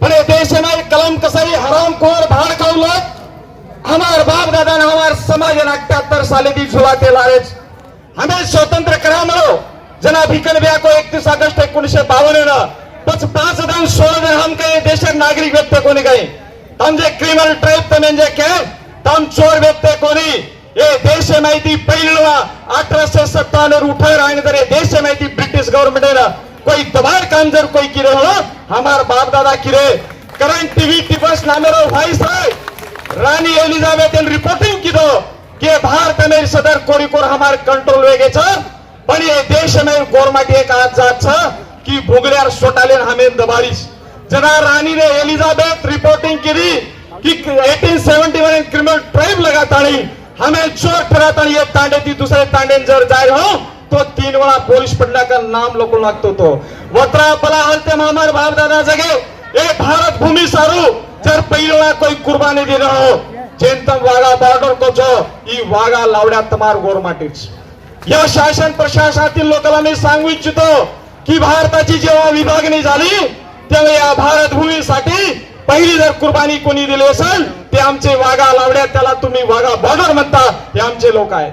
पण ये देश में कलम कसाई हराम खोर भाड़ खाऊ लोग हमार बाप दादा ने हमार समाज ने अठ्याहत्तर साली दी झुलाते लारेच हमें स्वतंत्र करा म्हणो जना भिकन ब्या को एकतीस ऑगस्ट एकोणीसशे बावन्न पच पाच जण सोळा जण हम काही देशात नागरिक व्यक्त कोणी काही तम जे क्रिमिनल ट्राईब तम जे के तम चोर व्यक्त कोणी ये देश माहिती पहिला अठराशे सत्तावन्न उठार आणि जर ये देश माहिती ब्रिटिश गवर्नमेंट ना कोई दबार काम जर कोई किरे हो हमार बाप दादा किरे करंट टीवी टिपस नामेरो भाई है रानी एलिझाबेथ रिपोर्टिंग किदो कि भारत में सदर कोरिकोर हमार कंट्रोल वेगे छ पण ये देश में गोरमाटी एक आज जात छ कि भुगल्यार सोटाले हमें दबारीस। जना रानी ने एलिजाबेथ रिपोर्टिंग की कि 1871 क्रिमिनल ट्राइब लगाताणी हमें चोर ठरवतानी ये तांडे ती दुसरे तांडे जर जाय हो तो तीन वेळा पोलीस पडला का नाम लोक लागतो तो. वत्रा पला हलते हमारे बाप दादा जगे ए भारत भूमि सारू जर पहिला कोई कुर्बानी दिलं हो जेंतम वागा बॉर्डर को जो ई वागा लावड्या तमार गोरमाटीच या शासन प्रशासनातील लोकांना मी सांगू इच्छितो की भारताची जेव्हा विभागणी झाली तेव्हा या भारत भूमीसाठी पहिली जर कुर्बानी कोणी दिली असेल ते आमचे वागा लावड्या त्याला तुम्ही वागा बॉर्डर म्हणता हे आमचे लोक आहेत.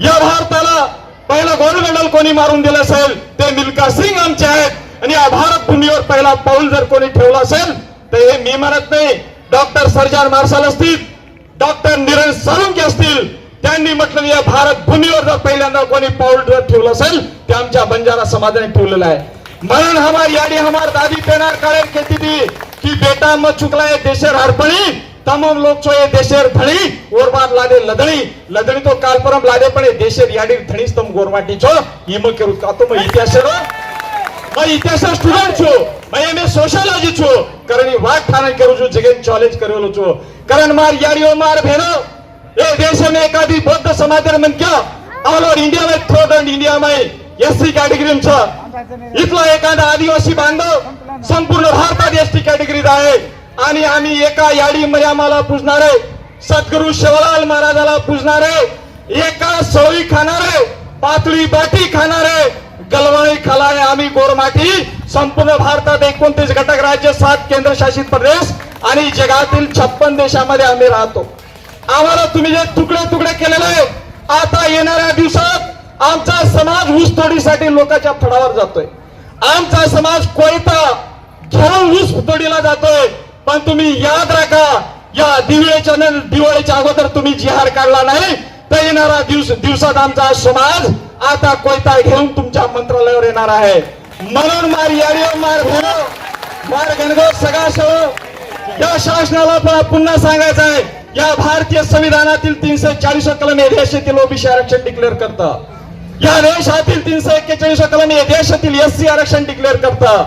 या भारताला पहिला गोल्ड मेडल कोणी मारून दिलं असेल ते मिल्का सिंग आमचे आहेत. आणि या भारत भूमीवर पहिला पाऊल जर कोणी ठेवला असेल तर हे मी म्हणत नाही. डॉक्टर सरजार मार्शल असतील डॉक्टर निरज साळुंके असतील त्यांनी म्हटलं या भारत भूमीवर जर पहिल्यांदा कोणी पाऊल जर ठेवलं असेल ते आमच्या बंजारा समाजाने ठेवलेलं आहे. म्हणून हमार याडी हमार दादी पेनार काळे खेती दी की बेटा मत चुकला देशर देशेर हरपणी તમામ લોક છો એ દેશેર ધણી ઓરબાર લાદે લદણી લદણી તો કાલ પરમ લાદે પણ એ દેશેર યાડી ધણી તમ ગોરવાટી છો એમ કરું આ તો મેં ઇતિહાસનો મેં ઇતિહાસનો સ્ટુડન્ટ છું મેં એમ સોશિયોલોજી છું કરણી વાત ઠારણ કરું છું જગેન કોલેજ કરેલો છું કરણ માર યારીઓ માર ભેનો એ દેશ મે એકાદી બૌદ્ધ સમાધાન મન ક્યો ઓલ ઓવર ઇન્ડિયા મે થોડ ઇન્ડિયા મે एससी कॅटेगरी इथला एखादा आदिवासी बांधव संपूर्ण भारतात एसटी कॅटेगरीत आहे आणि आम्ही एका याडीमध्ये आम्हाला आहे. सद्गुरू शिवलाल महाराजाला पुजणार आहे. एका सई खाणार आहे. पातळी बाटी खाणार आहे. गलवाणी खालाय आम्ही गोरमाटी संपूर्ण भारतात एकोणतीस घटक राज्य सात केंद्रशासित प्रदेश आणि जगातील छप्पन देशामध्ये आम्ही राहतो. आम्हाला तुम्ही जे तुकडे तुकडे केलेले आहे आता येणाऱ्या दिवसात आमचा समाज ऊसतोडीसाठी लोकांच्या फडावर जातोय. आमचा समाज कोयता घेऊन ऊस तोडीला जातोय. पण तुम्ही याद राखा या दिवाळीच्या न- दिवाळीच्या अगोदर तुम्ही जिहार काढला नाही तर येणारा दिवस दिवसात आमचा समाज आता कोयता घेऊन तुमच्या मंत्रालयावर येणार आहे. म्हणून मार याडीवर हो, मार भेरो मार गणगोत सगळा शो या शासनाला पुन्हा सांगायचं आहे या भारतीय संविधानातील तीनशे चाळीस कलम हे देशातील ओबीसी आरक्षण डिक्लेअर करतं. या देशातील तीनशे एक्केचाळीस कलम हे देशातील एससी आरक्षण डिक्लेअर करतं.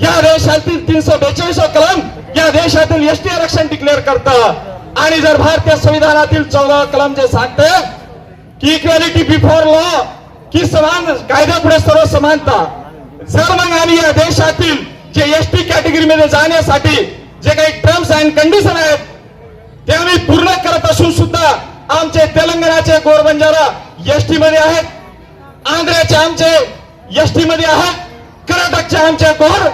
या देशातील तीनशे बेचाळीस कलम या देशातील एसटी आरक्षण डिक्लेअर करतं. आणि जर भारतीय संविधानातील चौदा कलम जे सांगते की इक्वॅलिटी बिफोर लॉ की समान कायद्यापुढे सर्व समानता जर मग आम्ही या देशातील जे एस टी कॅटेगरीमध्ये जाण्यासाठी जे काही टर्म्स अँड कंडिशन आहेत ते आम्ही पूर्ण करत असून सुद्धा आमचे तेलंगणाचे गोरबंजारा एस टी मध्ये आहेत आंध्राचे आमचे एस टी मध्ये आहेत कर्नाटकचे आमचे गोर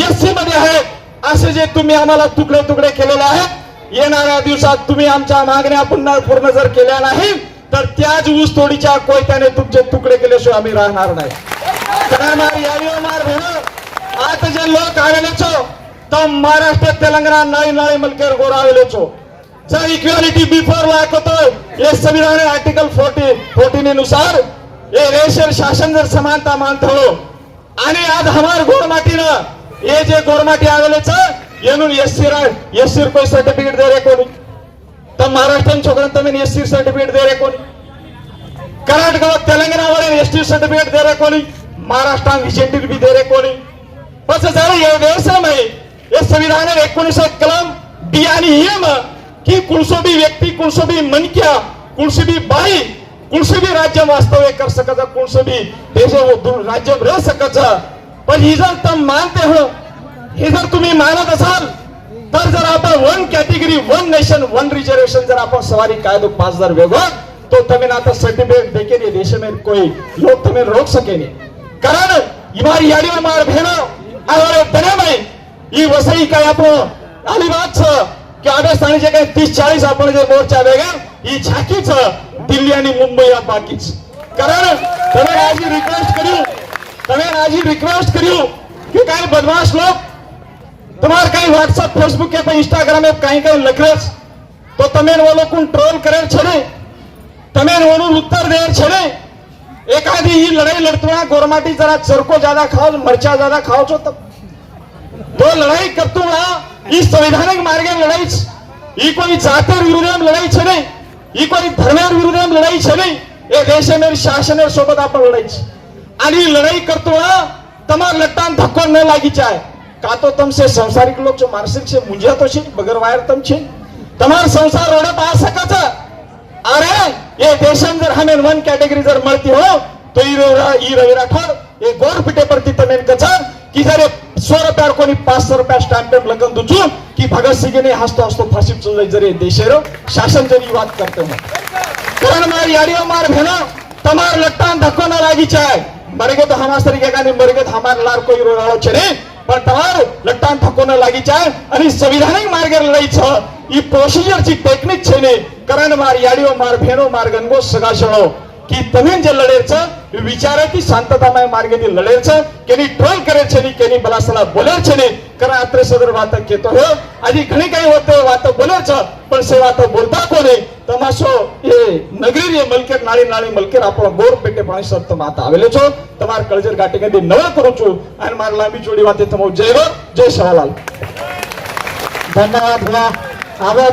एस सी मध्ये आहेत. असे जे तुम्ही आम्हाला तुकडे तुकडे केलेले आहेत येणाऱ्या दिवसात तुम्ही आमच्या मागण्या पुन्हा पूर्ण जर केल्या नाही तर त्याच ऊस तोडीच्या कोयत्याने तुमचे तुकडे केल्याशिवाय आम्ही राहणार नाही. काय मार आता जे लोक आलेलेचो छो तो महाराष्ट्र तेलंगणा नळी नाळी मलकेर गोरा आलेलेचो जर इक्वॅलिटी बिफोर लायक होतो हे संविधान आर्टिकल फोर्टी फोर्टीन नुसार ये रेशर शासन जर समानता मानतो आणि आज हमार गोरमाटीनं मातीनं जे गोरमाटी आलेले छ येनून एस सी एस सी कोई सर्टिफिकेट दे रे कोणी? तर महाराष्ट्र छोकरा तुम्ही एस सी सर्टिफिकेट दे रे कोणी? कर्नाटक तेलंगणावर एस टी सर्टिफिकेट दे रे कोणी? महाराष्ट्रात व्हिजेंटी बी दे रे कोणी? पण झालं हे व्यवसाय आहे हे संविधान एकोणीसशे कलम बी आणि नियम की कुणसोबी व्यक्ती कुणसोबी मनक्या कुणसोबी बाई कुणसोबी राज्य वास्तव्य कर सकत कुणसोबी देश राज्य रह सकत पण ही जर मानते हो हे जर तुम्ही मानत असाल तर जर आपण one category one nation one reservation जर आपण सवारी कायदो पाच हजार वेगो तो तमें आता सर्टिफिकेट देखील देश में कोई लोक तमें रोक सके कारण इमारी याडी मार भेड़ो आवारे बने में ही वसई काय आप अलिबाग छ कि आदेश आणि जे काही तीस चाळीस आपण जे मोर्चा वेगळा ही झाकीच दिल्ली आणि मुंबई या बाकीच कारण त्याला रिक्वेस्ट करू તમે આજે રિક્વેસ્ટ કર્યું કે કઈ બદમાશ લોક તમારે કઈ વોટ્સઅપ ફેસબુક કે પછી ઇન્સ્ટાગ્રામ કઈ કઈ લખે છે તો તમે वो लोग ट्रोल करे છે ને તમે ઓનું ઉત્તર દે છે ને એકાદી ઈ લડાઈ લડતું ગોરમાટી જરા ચરકો જ્યાદા ખાઓ છો, મરચા જ્યાદા ખાઓ છો તો તો લડાઈ કરતું ના ઈ સંવિધાનિક માર્ગે લડાઈ છે ઈ કોઈ જાતર વિરુદ્ધ લડાઈ છે નહીં ઈ કોઈ ધર્મેર વિરુદ્ધ લડાઈ છે નહીં એ દેશેમેર શાસનેર સોબત આપણે લડાઈ आणि लड़ाई करते ना તમાર લટાન ધક્કો ન લાગી જાય કાં તો તમસે સંસારિક લોક છો માનસિક છે મુંજ્યા તો છે બગર વાયર તમ છે તમાર સંસાર રડત આ સકત અરે એ દેશમ જર હમે વન કેટેગરી જર મળતી હો તો ઈ ઈ રવિ રાઠોડ એ ગોર પીટે પર તી તમેન કછ की जर सो रुपया कोणी पाच सो रुपया स्टॅम्प पेपर लगन दुचू की भगत सिंगने हसतो हसतो फाशी चल जरी देशेर शासन जरी वाद करते मग कारण मार याडियो मार भेनो तमार लट्टान धक्को ना लागी चाय મરગે તો હમાસ તરીકે કાની મરગે તો હમાર લાર કોઈ રોડાળો છે ને પણ તમાર લટ્ટાન ધક્કો ના લાગી જાય અને સંવિધાનિક માર્ગે લડાઈ છે ઈ પ્રોસિજર છે ટેકનિક છે ને કારણ માર યાડીઓ માર ભેનો માર ગંગો સગાશણો की તમે જે લડે છે વિચારેથી શાંતતામય માર્ગેથી લડેલ છે કેની ટ્રોલ કરે છે ની કેની બલાસલા બોલે છે ને કરા આત્રે સદર વાત કેતો હો આજી ઘણી કઈ વાતો વાતો બોલે છે પણ સે વાતો બોલતા કોને તમાશો એ નગરીય મલકેર નાળી નાળી મલકેર આપણો ગોર પેટે પાણી સત માતા આવેલો છો તમાર કળજર ગાટી ગાંધી નવા કરું છું અને મારા લાંબી ચોડી વાતે તમારું જય જય શાહલાલ ધન્યવાદ હવે